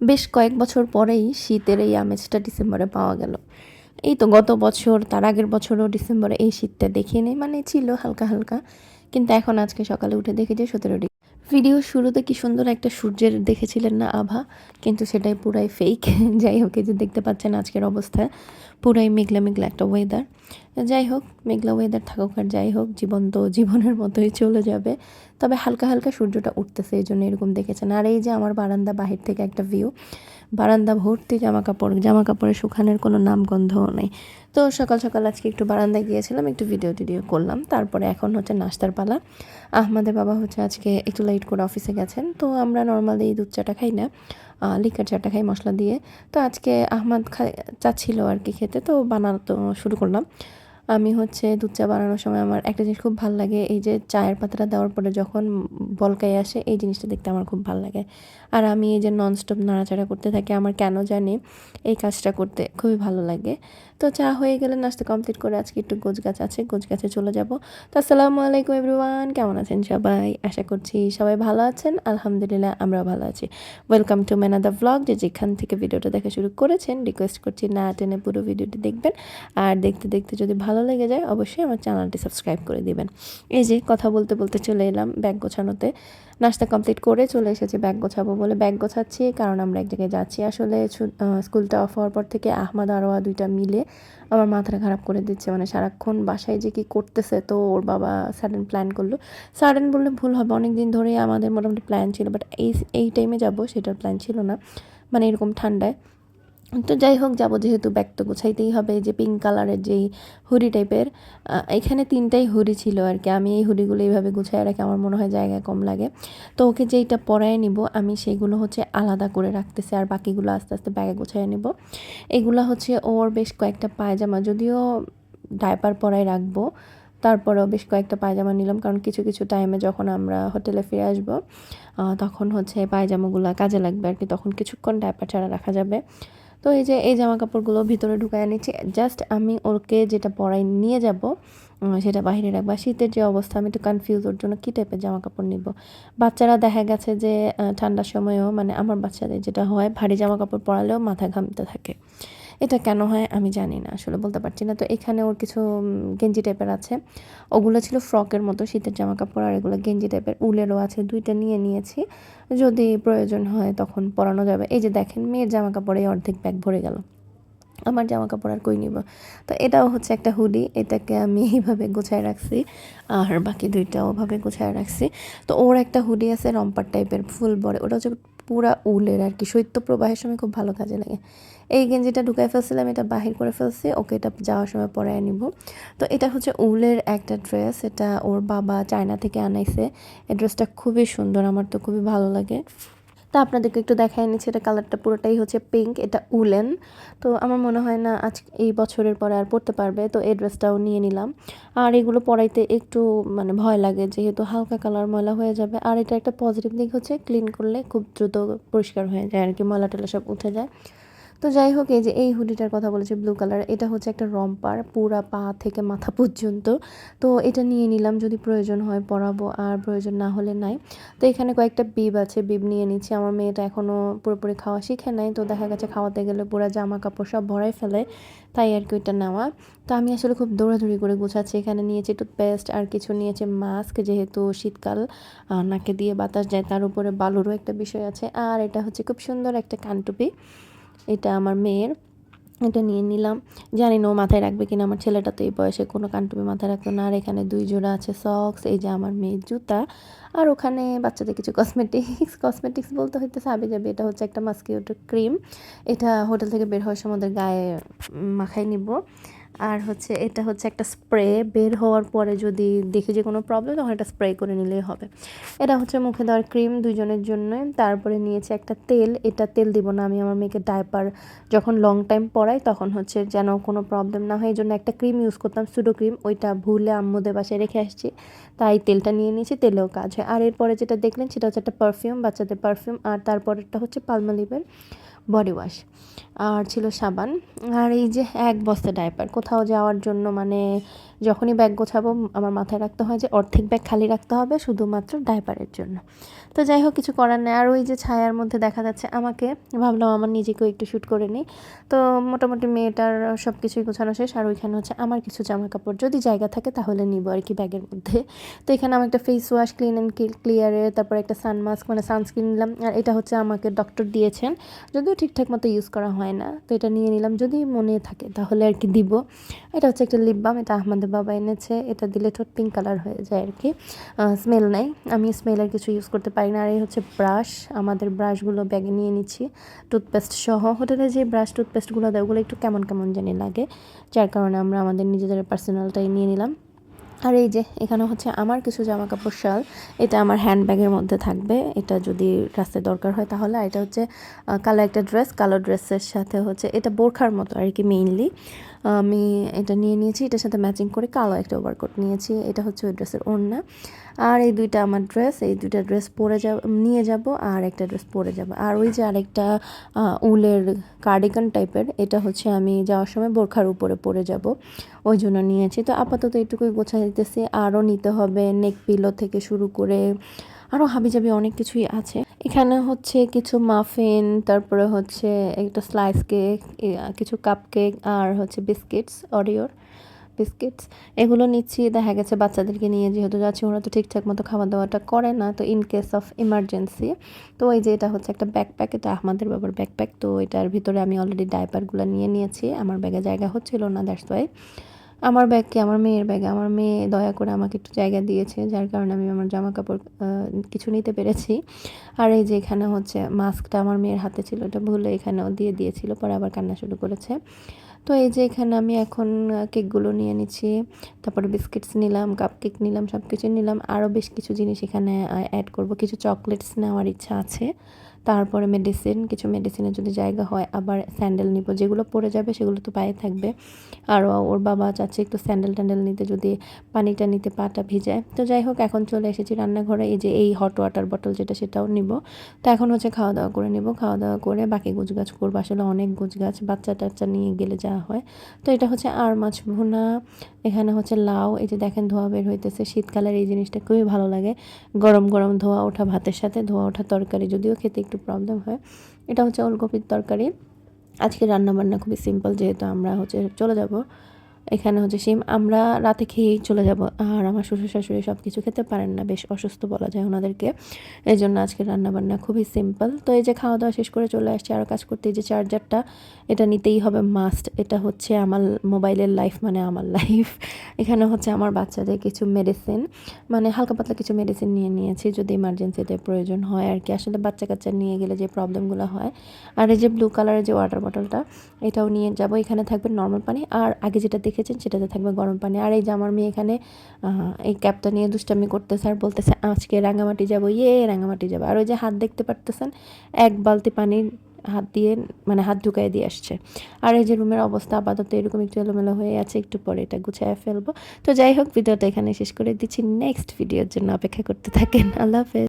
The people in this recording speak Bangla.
বেশ কয়েক বছর পরেই শীতের এই আমেজটা ডিসেম্বরে পাওয়া গেল। এই তো গত বছর, তার আগের বছরও ডিসেম্বরে এই শীতটা দেখিনি মানে ছিল হালকা হালকা। কিন্তু এখন আজকে সকালে উঠে দেখি যে সতেরো ডিগ্রি। ভিডিও শুরুতে কি সুন্দর একটা সূর্যের দেখেছিলেন না আভা? কিন্তু সেটাই পুরাই ফেক যাই হোক যে দেখতে পাচ্ছেন আজকের অবস্থায় পুরাই মেঘলা মেঘলা একটা ওয়েদার যাই হোক, মেঘলা ওয়েদার থাকুক আর যাই হোক, জীবন তো জীবনের মতোই চলে যাবে। তবে হালকা হালকা সূর্যটা উঠতেছে, এই জন্য এরকম দেখেছেন। আর এই যে আমার বারান্দা বাহির থেকে একটা ভিউ বারান্দা ভর্তি জামা কাপড় জামা কাপড়ের শুকানোর কোনো নামগন্ধও নেই। তো সকাল সকাল আজকে একটু বারান্দায় গিয়েছিলাম, একটু ভিডিও টিডিও করলাম। তারপরে এখন হচ্ছে নাস্তার পালা। আহমাদের বাবা হচ্ছে আজকে একটু লেট করে অফিসে গেছেন। তো আমরা নর্মালি দুধ চাটা খাই না লিকার চাটা খাই মশলা দিয়ে। তো আজকে আহমাদ খাই চাচ্ছিল আর কি খেতে। তো বানাতো শুরু করলাম। আমি হচ্ছে দুধ চা বানানোর সময় আমার একটা জিনিস খুব ভালো লাগে, এই যে চায়ের পাতাটা দেওয়ার পরে যখন বলকাই আসে, এই জিনিসটা দেখতে আমার খুব ভালো লাগে। আর আমি এই যে ননস্টপ নাড়াচাড়া করতে থাকি, আমার কেন জানি এই কাজটা করতে খুবই ভালো লাগে। তো চা হয়ে গেলে নাস্তা কমপ্লিট করে আজকে একটু গোছ গাছ আছে গোছ গাছে চলে যাব। তো আসসালামু আলাইকুম এভরিওয়ান কেমন আছেন সবাই? আশা করছি সবাই ভালো আছেন, আলহামদুলিল্লাহ আমরাও ভালো আছি। ওয়েলকাম টু ম্যান মেনাদা ভ্লগ যে যেখান থেকে ভিডিওটা দেখা শুরু করেছেন রিকোয়েস্ট করছি না টেনে পুরো ভিডিওটি দেখবেন। আর দেখতে দেখতে যদি ভালো লেগে যায়, অবশ্যই আমার চ্যানেলটি সাবস্ক্রাইব করে দিবেন। এই যে কথা বলতে বলতে চলে এলাম ব্যাগ গোছানোতে। নাস্তা কমপ্লিট করে চলে এসেছি ব্যাগ গোছাবো বলে ব্যাগ গোছাচ্ছি, কারণ আমরা এক জায়গায় যাচ্ছি। আসলে স্কুলটা অফ হওয়ার পর থেকে আহমদ আরোয়া দুইটা মিলে আমার মাথাটা খারাপ করে দিচ্ছে। মানে সারাক্ষণ বাসায় যে কি করতেছে তো ওর বাবা সাডেন প্ল্যান করল। সাডেন বললে ভুল হবে অনেক দিন ধরেই আমাদের মোটামুটি প্ল্যান ছিল বাট এই এই টাইমে যাব সেটার প্ল্যান ছিল না। মানে এরকম ঠান্ডায়। তো যাই হোক যাব যেহেতু ব্যাগ তো গোছাইতেই হবে যে পিঙ্ক কালারের যেই হুডি টাইপের এখানে তিনটাই হুডি ছিল আর কি। আমি এই হুডিগুলো এইভাবে গুছাই রাখি আমার মনে হয় জায়গা কম লাগে। তো ওকে যেইটা পরায় নিব, আমি সেইগুলো হচ্ছে আলাদা করে রাখতেছি আর বাকিগুলো আস্তে আস্তে ব্যাগে গোছায় নিব। এগুলো হচ্ছে ওর বেশ কয়েকটা পায়জামা, যদিও ডাইপার পরাই রাখব, তারপরেও বেশ কয়েকটা পায়জামা নিলাম, কারণ কিছু কিছু টাইমে যখন আমরা হোটেলে ফিরে আসব তখন হচ্ছে পায়জামাগুলো কাজে লাগবে আর কি। তখন কিছুক্ষণ ডাইপার ছাড়া রাখা যাবে। তো এই যে এই জামা কাপড়গুলো ভিতরে ঢুকায় নিচ্ছি জাস্ট আমি ওকে যেটা পরাই নিয়ে যাব সেটা বাহিরে রাখব। শীতের যে অবস্থা, আমি একটু কনফিউজ ওর জন্য কী টাইপের জামা কাপড় নিব? বাচ্চারা দেখা গেছে যে ঠান্ডার সময়ও মানে আমার বাচ্চাদের যেটা হয়, ভারী জামা কাপড় পরালেও মাথা ঘামতে থাকে। এটা কেন হয় আমি জানি না, আসলে বলতে পারছি না। তো এখানে ওর কিছু গেঞ্জি টাইপের আছে। ওগুলো ছিল ফ্রকের মতো, শীতের জামা কাপড় আর এগুলো গেঞ্জি টাইপের উলেরও আছে, দুইটা নিয়ে নিয়েছি। যদি প্রয়োজন হয় তখন পরানো যাবে। এই যে দেখেন, মেয়ের জামা কাপড়ে অর্ধেক ব্যাগ ভরে গেল। আমার জামা কাপড় আর কই নিব? তো এটাও হচ্ছে একটা হুডি। এটাকে আমি এইভাবে গোছায় রাখছি। আর বাকি দুইটা ওভাবে গোছায় রাখছি। তো ওর একটা হুডি আছে রম্পার টাইপের ফুল বড়ে। ওটা হচ্ছে পুরা উলের আর কি। শৈত্য প্রবাহের সময় খুব ভালো কাজে লাগে। এই গেঞ্জিটা ঢুকাই ফেলছিলাম, এটা বাহির করে ফেলছি, ওকে এটা যাওয়ার সময় পরায় নিব তো এটা হচ্ছে উলের একটা ড্রেস, এটা ওর বাবা চায়না থেকে আনাইছে। এই ড্রেসটা খুবই সুন্দর, আমার তো খুবই ভালো লাগে। তা আপনাদেরকে একটু দেখাই নিচ্ছি এটা কালারটা পুরোটাই হচ্ছে পিঙ্ক এটা উলেন। তো আমার মনে হয় না আজ এই বছরের পরে আর পরতে পারবে, তো এই ড্রেসটাও নিয়ে নিলাম। আর এগুলো পরাইতে একটু মানে ভয় লাগে, যেহেতু হালকা কালার ময়লা হয়ে যাবে। আর এটা একটা পজিটিভ দিক হচ্ছে ক্লিন করলে খুব দ্রুত পরিষ্কার হয়ে যায়, আর কি ময়লা টলা সব উঠে যায়। তো যাই হোক, এই যে এই হুডিটার কথা বলেছে ব্লু কালার এটা হচ্ছে একটা রম্পার, পুরা পা থেকে মাথা পর্যন্ত। তো এটা নিয়ে নিলাম, যদি প্রয়োজন হয় পরাবো, আর প্রয়োজন না হলে নাই। তো এখানে কয়েকটা বিব আছে বিব নিয়ে নিচ্ছি। আমার মেয়েটা এখনও পুরোপুরি খাওয়া শিখে নাই, তো দেখা গেছে খাওয়াতে গেলে পুরা জামা কাপড় সব ভরাই ফেলে, তাই আর কি ওইটা নেওয়া। তো আমি আসলে খুব দৌড়াদৌড়ি করে গুছাচ্ছি। এখানে নিয়েছি টুথপেস্ট আর কিছু নিয়েছে মাস্ক যেহেতু শীতকাল নাকে দিয়ে বাতাস যায়, তার উপরে বালুরও একটা বিষয় আছে। আর এটা হচ্ছে খুব সুন্দর একটা কানটুপি। এটা আমার মেয়ের। এটা নিয়ে নিলাম। জানি না ও মাথায় রাখবে কিনা, আমার ছেলেটা তো এই বয়সে কোনো কানটুপি মাথায় রাখতো না। আর এখানে দুই জোড়া আছে সক্স এই যে আমার মেয়ের জুতা। আর ওখানে বাচ্চাদের কিছু কসমেটিক্স কসমেটিক্স বলতে হইতে সাবে যাবে, এটা হচ্ছে একটা মাস্কিউটো ক্রিম এটা হোটেল থেকে বের হওয়ার সময় গায়ে মাখাই নিব। আর হচ্ছে এটা হচ্ছে একটা স্প্রে বের হওয়ার পরে যদি দেখি যে কোনো প্রবলেম তখন এটা স্প্রে করে নিলেই হবে। এটা হচ্ছে মুখে দেওয়ার ক্রিম দুজনের জন্য। তারপরে নিয়েছে একটা তেল। এটা তেল দিব না, আমি আমার মেয়েকে ডাইপার যখন লং টাইম পরাই, তখন হচ্ছে যেন কোনো প্রবলেম না হয়। এই জন্য একটা ক্রিম ইউজ করতাম সুডো ক্রিম ওইটা ভুলে আম্মুদের বাসায় রেখে আসছি। তাই তেলটা নিয়ে নিয়েছি, তেলেও কাজ হয়। আর এরপরে যেটা দেখলেন, সেটা হচ্ছে একটা পারফিউম বাচ্চাদের পারফিউম আর তারপরেরটা হচ্ছে পালমালিভের বডি ওয়াশ আর ছিল সাবান। আর এই যে এক বস্তা ডাইপার কোথাও যাওয়ার জন্য মানে যখনই ব্যাগ গোছাবো, আমার মাথায় রাখতে হয় যে অর্ধেক ব্যাগ খালি রাখতে হবে শুধুমাত্র ডাইপারের জন্য। তো যাই হোক, কিছু করার নেই। আর ওই যে ছায়ার মধ্যে দেখা যাচ্ছে আমাকে, ভাবলাম আমার নিজেকেও একটু শ্যুট করে নিই। তো মোটামুটি মেয়েটার সব কিছুই গোছানো শেষ, আর ওইখানে হচ্ছে আমার কিছু জামা কাপড় যদি জায়গা থাকে তাহলে নিব আর কি ব্যাগের মধ্যে। তো এখানে আমি একটা ফেস ওয়াশ ক্লিন অ্যান্ড ক্লিয়ারের তারপর একটা সানমাস্ক মানে সানস্ক্রিন নিলাম। আর এটা হচ্ছে আমাকে ডক্টর দিয়েছেন। যদিও ঠিকঠাক মতো ইউজ করা হয় না। তো এটা নিয়ে নিলাম। যদি মনে থাকে তাহলে আর কি দিব। এটা হচ্ছে একটা লিপ বাম এটা আহমদের বাবা এনেছে, এটা দিলে ঠোঁট পিঙ্ক কালার হয়ে যায় আর কি স্মেল নাই, আমি স্মেলের কিছু ইউজ করতে পারি না। আর এই হচ্ছে ব্রাশ আমাদের ব্রাশগুলো ব্যাগে নিয়ে নিচ্ছি টুথপেস্ট সহ। হোটেলে যে ব্রাশ টুথপেস্টগুলো দেয়, ওগুলো একটু কেমন কেমন জানি লাগে, যার কারণে আমরা আমাদের নিজেদের পার্সোনালটাই নিয়ে নিলাম। আর এই যে, এখানে হচ্ছে আমার কিছু জামা কাপড় শাল, এটা আমার হ্যান্ডব্যাগের মধ্যে থাকবে। এটা যদি রাস্তায় দরকার হয় তাহলে এটা হচ্ছে কালো একটা ড্রেস কালো ড্রেসের সাথে হচ্ছে, এটা বোরখার মতো আর কি মেইনলি আমি এটা নিয়ে নিয়েছি, এটার সাথে ম্যাচিং করে কালো একটা ওভারকোট নিয়েছি, এটা হচ্ছে ওই ড্রেসের ওড়না। আর এই দুইটা আমার ড্রেস এই দুইটা ড্রেস পরে যাব, নিয়ে যাব আর একটা ড্রেস পরে যাব। আর ওই যে আরেকটা উলের কার্ডিগান টাইপের এটা হচ্ছে আমি যাওয়ার সময় বোরখার উপরে পরে যাব। ওই জন্য নিয়েছি। তো আপাতত এটুকুই গোছা দিতেছি আরও নিতে হবে নেক পিলো থেকে শুরু করে আরও হাবিজাবি অনেক কিছুই আছে। এখানে হচ্ছে কিছু মাফিন তারপরে হচ্ছে একটা স্লাইস কেক কিছু কাপ কেক আর হচ্ছে বিস্কিটস অরিওর বিস্কিটস এগুলো নিচ্ছি, দেখা গেছে বাচ্চাদেরকে নিয়ে যেহেতু যাচ্ছি, ওরা তো ঠিকঠাক মতো খাওয়া দাওয়াটা করে না, তো ইন কেস অফ ইমার্জেন্সি তো এই যে এটা হচ্ছে একটা ব্যাকপ্যাক এটা আমাদের বাবার ব্যাকপ্যাক তো এটার ভিতরে আমি অলরেডি ডাইপারগুলো নিয়ে নিয়েছি, আমার ব্যাগে জায়গা হচ্ছিল না দ্যাটস ওয়াই আমার ব্যাগকে, আমার মেয়ের ব্যাগে, আমার মেয়ে দয়া করে আমাকে একটু জায়গা দিয়েছে, যার কারণে আমি আমার জামা কাপড় কিছু নিতে পেরেছি। আর এই যে এখানে হচ্ছে মাস্কটা আমার মেয়ের হাতে ছিল, এটা ভুলে এখানেও দিয়ে দিয়েছিল, পরে আবার কান্না শুরু করেছে। তো এই যে এখানে আমি এখন কেকগুলো নিয়ে নিচ্ছি, তারপরে বিস্কিটস নিলাম কাপ কেক নিলাম সব কিছু নিলাম, আরও বেশ কিছু জিনিস এখানে অ্যাড করব। কিছু চকলেটস নেওয়ার ইচ্ছা আছে। তারপরে মেডিসিন কিছু মেডিসিনের যদি জায়গা হয়, আবার স্যান্ডেল নিব। যেগুলো পরে যাবে, সেগুলো তো পায়ে থাকবে। আর ওর বাবা চাচ্ছে একটু স্যান্ডেল ট্যান্ডেল নিতে, যদি পানিটা নিতে পাটা ভিজায়। তো যাই হোক, এখন চলে এসেছি রান্নাঘরে। এই যে এই হট ওয়াটার বটল যেটা, সেটাও নিব। তো এখন হচ্ছে খাওয়া দাওয়া করে নিব। খাওয়া দাওয়া করে বাকি গুজগাছ করব। আসলে অনেক গুজগাছ বাচ্চা টাচ্চা নিয়ে গেলে যাওয়া হয়। তো এটা হচ্ছে আর মাছ ভুনা। এখানে হচ্ছে লাউ। এই যে দেখেন, ধোয়া বের হইতেছে। শীতকালের এই জিনিসটা খুবই ভালো লাগে। গরম গরম ধোয়া ওঠা ভাতের সাথে। ধোয়া ওঠা তরকারি। যদিও খেতে একটু প্রবলেম হয়। এটা হচ্ছে ওলকপির তরকারি। আজকে রান্নাবান্না খুবই সিম্পল যেহেতু আমরা হচ্ছে চলে যাব। এখানে হচ্ছে সিম আমরা রাতে খেয়েই চলে যাব। আর আমার শ্বশুর শাশুড়ি সব কিছু খেতে পারেন না, বেশ অসুস্থ বলা যায় ওনাদেরকে। এই জন্য আজকে রান্নাবান্না খুবই সিম্পল তো এই যে খাওয়া দাওয়া শেষ করে চলে আসছি আরও কাজ করতে যে চার্জারটা এটা নিতেই হবে মাস্ট এটা হচ্ছে আমার মোবাইলের লাইফ মানে আমার লাইফ এখানে হচ্ছে আমার বাচ্চাদের কিছু মেডিসিন মানে হালকা পাতলা কিছু মেডিসিন নিয়ে নিয়েছি, যদি ইমার্জেন্সিতে প্রয়োজন হয় আর কি। আসলে বাচ্চা কাচ্চা নিয়ে গেলে যে প্রবলেমগুলো হয়। আর এই যে ব্লু কালারের যে ওয়াটার বটলটা এটাও নিয়ে যাব। এখানে থাকবে নর্মাল পানি। আর আগে যেটা দেখেছেন সেটাতে থাকবে গরম পানি। আর এই যে আমার মেয়ে এখানে এই ক্যাপটা নিয়ে দুষ্টামি করতেছে আর বলতেছে, আজকে রাঙামাটি যাব। ইয়ে রাঙামাটি যাব। আর ওই যে হাত দেখতে পারতেছেন, এক বালতি পানি হাত দিয়ে মানে হাত ঢুকাই দিয়ে আসছে। আর এই যে রুমের অবস্থা আপাতত এরকম একটু এলোমেলো হয়ে আছে, একটু পরে এটা গুছিয়ে ফেলব। তো যাই হোক, ভিডিওটা এখানে শেষ করে দিচ্ছি। নেক্সট ভিডিওর জন্য অপেক্ষা করতে থাকেন। আল্লাহ হাফেজ।